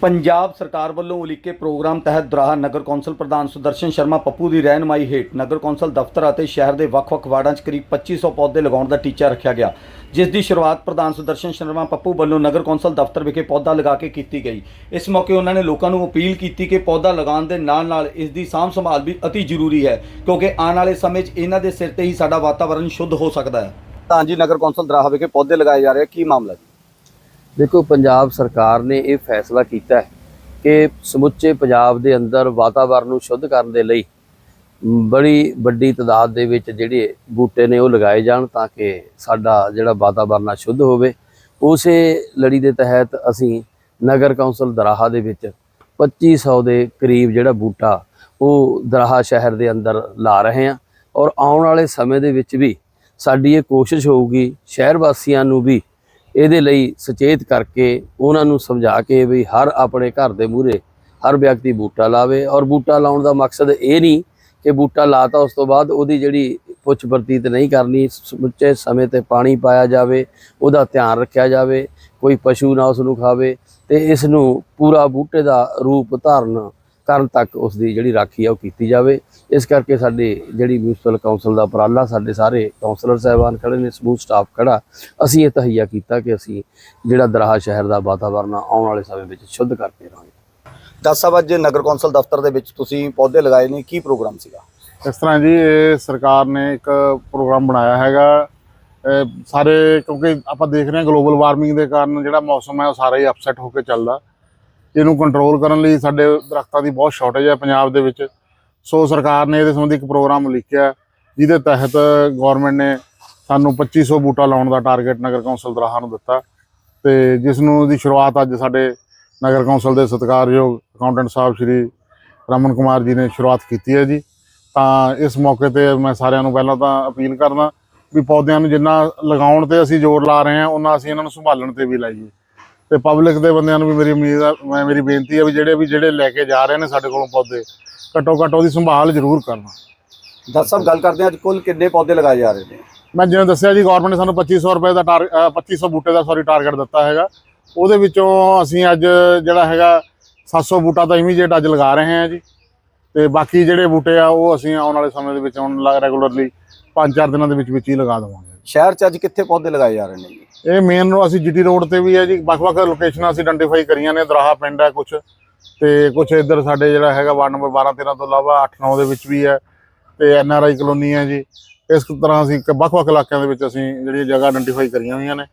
ਪੰਜਾਬ ਸਰਕਾਰ ਵੱਲੋਂ ਉਲੀਕੇ ਪ੍ਰੋਗਰਾਮ ਤਹਿਤ ਦਰਾਹਾ ਨਗਰ ਕੌਂਸਲ ਪ੍ਰਧਾਨ ਸੁਦਰਸ਼ਨ ਸ਼ਰਮਾ ਪੱਪੂ ਦੀ ਰਹਿਨਮਾਈ ਹੇਠ ਨਗਰ ਕੌਂਸਲ ਦਫ਼ਤਰ ਅਤੇ ਸ਼ਹਿਰ ਦੇ ਵੱਖ-ਵੱਖ ਵਾਰਡਾਂ 'ਚ ਕਰੀਬ 2500 ਪੌਦੇ ਲਗਾਉਣ ਦਾ ਟੀਚਾ ਰੱਖਿਆ ਗਿਆ, ਜਿਸ ਦੀ ਸ਼ੁਰੂਆਤ ਪ੍ਰਧਾਨ ਸੁਦਰਸ਼ਨ ਸ਼ਰਮਾ ਪੱਪੂ ਵੱਲੋਂ ਨਗਰ ਕੌਂਸਲ ਦਫ਼ਤਰ ਵਿਖੇ ਪੌਦਾ ਲਗਾ ਕੇ ਕੀਤੀ ਗਈ। ਇਸ ਮੌਕੇ ਉਹਨਾਂ ਨੇ ਲੋਕਾਂ ਨੂੰ ਅਪੀਲ ਕੀਤੀ ਕਿ ਪੌਦਾ ਲਗਾਉਣ ਦੇ ਨਾਲ-ਨਾਲ ਇਸ ਦੀ ਸਾਂਭ ਸੰਭਾਲ ਵੀ ਅਤੀ ਜ਼ਰੂਰੀ ਹੈ, ਕਿਉਂਕਿ ਆਉਣ ਵਾਲੇ ਸਮੇਂ 'ਚ ਇਹਨਾਂ ਦੇ ਸਿਰ ਤੇ ਹੀ ਸਾਡਾ ਵਾਤਾਵਰਣ ਸ਼ੁੱਧ ਹੋ ਸਕਦਾ ਹੈ। ਤਾਂ ਜੀ ਨਗਰ ਕੌਂਸਲ ਦਰਾਹਾ ਵਿਖੇ ਪੌਦੇ ਲਗਾਏ ਜਾ ਰਹੇ ਕੀ ਮਾਮਲਾ ਜੀ? ਦੇਖੋ, ਪੰਜਾਬ ਸਰਕਾਰ ਨੇ ਇਹ ਫੈਸਲਾ ਕੀਤਾ ਹੈ ਕਿ ਸਮੁੱਚੇ ਪੰਜਾਬ ਦੇ ਅੰਦਰ ਵਾਤਾਵਰਣ ਨੂੰ ਸ਼ੁੱਧ ਕਰਨ ਦੇ ਲਈ ਬੜੀ ਵੱਡੀ ਤਦਾਦ ਦੇ ਵਿੱਚ ਜਿਹੜੇ ਬੂਟੇ ਨੇ ਉਹ ਲਗਾਏ ਜਾਣ ਤਾਂ ਕਿ ਸਾਡਾ ਜਿਹੜਾ ਵਾਤਾਵਰਣ ਆ ਸ਼ੁੱਧ ਹੋਵੇ। ਉਸੇ ਲੜੀ ਦੇ ਤਹਿਤ ਅਸੀਂ ਨਗਰ ਕੌਂਸਲ ਦਰਾਹਾ ਦੇ ਵਿੱਚ 2500 ਦੇ ਕਰੀਬ ਜਿਹੜਾ ਬੂਟਾ ਉਹ ਦਰਾਹਾ ਸ਼ਹਿਰ ਦੇ ਅੰਦਰ ਲਾ ਰਹੇ ਹਾਂ ਔਰ ਆਉਣ ਵਾਲੇ ਸਮੇਂ ਦੇ ਵਿੱਚ ਵੀ ਸਾਡੀ ਇਹ ਕੋਸ਼ਿਸ਼ ਹੋਊਗੀ ਸ਼ਹਿਰ ਵਾਸੀਆਂ ਨੂੰ ਵੀ ਇਹਦੇ ਲਈ ਸੁਚੇਤ ਕਰਕੇ ਉਹਨਾਂ ਨੂੰ ਸਮਝਾ ਕੇ ਵੀ ਹਰ ਆਪਣੇ ਘਰ ਦੇ ਮੂਹਰੇ ਹਰ ਵਿਅਕਤੀ ਬੂਟਾ ਲਾਵੇ ਔਰ ਬੂਟਾ ਲਾਉਣ ਦਾ ਮਕਸਦ ਇਹ ਨਹੀਂ ਕਿ ਬੂਟਾ ਲਾਤਾ ਉਸ ਤੋਂ ਬਾਅਦ ਉਹਦੀ ਜਿਹੜੀ ਪੁੱਛ ਪ੍ਰਤੀਤ ਨਹੀਂ ਕਰਨੀ ਸਮੁੱਚੇ ਸਮੇਂ ਤੇ ਪਾਣੀ ਪਾਇਆ ਜਾਵੇ, ਉਹਦਾ ਧਿਆਨ ਰੱਖਿਆ ਜਾਵੇ, ਕੋਈ ਪਸ਼ੂ ਨਾ ਉਸ ਨੂੰ ਖਾਵੇ ਤੇ ਇਸ ਨੂੰ ਪੂਰਾ ਬੂਟੇ ਦਾ ਰੂਪ ਧਾਰਨ ਕਰਨ ਤੱਕ ਉਸ ਦੀ ਜਿਹੜੀ ਰਾਖੀ ਆ ਉਹ ਕੀਤੀ ਜਾਵੇ। ਇਸ ਕਰਕੇ ਸਾਡੇ ਜਿਹੜੀ ਮਿਊਨਿਸਪਲ ਕਾਉਂਸਲ ਦਾ ਉਪਰਾਲਾ ਸਾਡੇ ਸਾਰੇ ਕਾਉਂਸਲਰ ਸਾਹਿਬਾਨ ਖੜੇ ਨੇ ਸਮੂਹ ਸਟਾਫ ਖੜਾ ਅਸੀਂ ਇਹ ਤਹਈਆ ਕੀਤਾ ਕਿ ਅਸੀਂ ਜਿਹੜਾ ਦਰਾਹਾ ਸ਼ਹਿਰ ਦਾ ਵਾਤਾਵਰਨ ਆਉਣ ਵਾਲੇ ਸਮੇਂ ਵਿੱਚ ਸ਼ੁੱਧ ਕਰਕੇ ਰਹਾਂਗੇ। ਦਸ ਸਵਾ ਅੱਜ ਨਗਰ ਕੌਂਸਲ ਦਫ਼ਤਰ ਦੇ ਵਿੱਚ ਤੁਸੀਂ ਪੌਦੇ ਲਗਾਏ ਨੇ ਕੀ ਪ੍ਰੋਗਰਾਮ ਸੀਗਾ? ਇਸ ਤਰ੍ਹਾਂ ਜੀ ਇਹ ਸਰਕਾਰ ਨੇ ਇੱਕ ਪ੍ਰੋਗਰਾਮ ਬਣਾਇਆ ਹੈਗਾ। ਸਾਰੇ ਕਿਉਂਕਿ ਆਪਾਂ ਦੇਖ ਰਹੇ ਹਾਂ ਗਲੋਬਲ ਵਾਰਮਿੰਗ ਦੇ ਕਾਰਨ ਜਿਹੜਾ ਮੌਸਮ ਹੈ ਉਹ ਸਾਰਾ ਹੀ ਅਪਸੈਟ ਹੋ ਕੇ ਚੱਲਦਾ। ਇਹਨੂੰ ਕੰਟਰੋਲ ਕਰਨ ਲਈ ਸਾਡੇ ਦਰਖਤਾਂ ਦੀ ਬਹੁਤ ਸ਼ਾਰਟੇਜ ਹੈ ਪੰਜਾਬ ਦੇ ਵਿੱਚ। ਸੋ ਸਰਕਾਰ ਨੇ ਇਹਦੇ ਸੰਬੰਧੀ ਇੱਕ ਪ੍ਰੋਗਰਾਮ ਲਿਖਿਆ ਜਿਹਦੇ ਤਹਿਤ ਗਵਰਨਮੈਂਟ ਨੇ ਸਾਨੂੰ 2500 ਬੂਟਾ ਲਾਉਣ ਦਾ ਟਾਰਗੇਟ ਨਗਰ ਕੌਂਸਲ ਦਰਾਹਾ ਨੂੰ ਦਿੱਤਾ। ਤੇ ਜਿਸ ਨੂੰ ਦੀ ਸ਼ੁਰੂਆਤ ਅੱਜ ਸਾਡੇ ਨਗਰ ਕੌਂਸਲ ਦੇ ਸਤਿਕਾਰਯੋਗ ਅਕਾਊਂਟੈਂਟ ਸਾਹਿਬ ਸ਼੍ਰੀ ਰਮਨ ਕੁਮਾਰ ਜੀ ਨੇ ਸ਼ੁਰੂਆਤ ਕੀਤੀ ਹੈ ਜੀ। ਤਾਂ ਇਸ ਮੌਕੇ ਤੇ ਮੈਂ ਸਾਰਿਆਂ ਨੂੰ ਪਹਿਲਾਂ ਤਾਂ ਅਪੀਲ ਕਰਦਾ ਵੀ ਪੌਦਿਆਂ ਨੂੰ ਜਿੰਨਾ ਲਗਾਉਣ ਤੇ ਅਸੀਂ ਜ਼ੋਰ ਲਾ ਰਹੇ ਹਾਂ ਉਹਨਾਂ ਅਸੀਂ ਇਹਨਾਂ ਨੂੰ ਸੰਭਾਲਣ ਤੇ ਵੀ ਲਾਈਏ। ਤੇ ਪਬਲਿਕ ਦੇ ਬੰਦਿਆਂ ਨੂੰ ਵੀ ਮੇਰੀ ਉਮੀਦ ਆ ਮੈਂ ਮੇਰੀ ਬੇਨਤੀ ਹੈ ਵੀ ਜਿਹੜੇ ਵੀ ਜਿਹੜੇ ਲੈ ਕੇ ਜਾ ਰਹੇ ਨੇ ਸਾਡੇ ਕੋਲੋਂ ਪੌਦੇ ਘੱਟੋ ਘੱਟ ਉਹਦੀ ਸੰਭਾਲ ਜ਼ਰੂਰ ਕਰਨਾ। ਦਸ ਸਾਹਿਬ ਗੱਲ ਕਰਦੇ ਹਾਂ ਅੱਜ ਕੁੱਲ ਕਿੰਨੇ ਪੌਦੇ ਲਗਾਏ ਜਾ ਰਹੇ ਨੇ? ਮੈਂ ਜਿਵੇਂ ਦੱਸਿਆ ਜੀ ਗਵਰਨਮੈਂਟ ਨੇ ਸਾਨੂੰ 2500 ਰੁਪਏ ਦਾ ਟਾਰ- ਅ, 2500 ਬੂਟੇ ਦਾ ਸੌਰੀ ਟਾਰਗੇਟ ਦਿੱਤਾ ਹੈਗਾ। ਉਹਦੇ ਵਿੱਚੋਂ ਅਸੀਂ ਅੱਜ ਜਿਹੜਾ ਹੈਗਾ 700 ਬੂਟਾ ਤਾਂ ਇਮੀਡੀਏਟ ਅੱਜ ਲਗਾ ਰਹੇ ਹਾਂ ਜੀ। ਤੇ ਬਾਕੀ ਜਿਹੜੇ ਬੂਟੇ ਆ ਉਹ ਅਸੀਂ ਆਉਣ ਵਾਲੇ ਸਮੇਂ ਦੇ ਵਿੱਚ ਹੁਣ ਰੈਗੂਲਰਲੀ 5-4 ਦਿਨਾਂ ਦੇ ਵਿੱਚ ਵਿੱਚ ਹੀ ਲਗਾ ਦੇਵਾਂਗੇ। ਸ਼ਹਿਰ 'ਚ ਅੱਜ ਕਿੱਥੇ ਪੌਦੇ ਲਗਾਏ ਜਾ ਰਹੇ ਨੇ ਜੀ? ਇਹ ਮੇਨ ਰੋ ਅਸੀਂ ਜੀਟੀ ਰੋਡ ਤੇ ਵੀ ਹੈ ਜੀ, ਵੱਖ-ਵੱਖ ਲੋਕੇਸ਼ਨਾਂ ਅਸੀਂ ਆਇਡੈਂਟੀਫਾਈ ਕਰੀਆਂ ਨੇ, ਦਰਾਹਾ ਪਿੰਡ ਹੈ ਕੁਝ ਤੇ ਕੁਝ ਇੱਧਰ ਸਾਡੇ ਜਿਹੜਾ ਹੈਗਾ ਵਾਰਡ ਨੰਬਰ 12 13 ਤੋਂ ਇਲਾਵਾ 8 9 ਦੇ ਵਿੱਚ ਵੀ ਹੈ, ਤੇ ਐਨ ਆਰ ਆਈ ਕਲੋਨੀ ਹੈ ਜੀ। ਇਸ ਤਰ੍ਹਾਂ ਅਸੀਂ ਕ- ਵੱਖ-ਵੱਖ ਇਲਾਕਿਆਂ ਦੇ ਵਿੱਚ ਅਸੀਂ ਜਿਹੜੀਆਂ ਜਗ੍ਹਾ ਆਇਡੈਂਟੀਫਾਈ ਕਰੀਆਂ ਹੋਈਆਂ ਨੇ,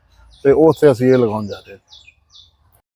ਤੇ ਉੱਥੇ ਅਸੀਂ ਇਹ ਲਗਾਉਣ ਜਾ ਰਹੇ ਹਾਂ।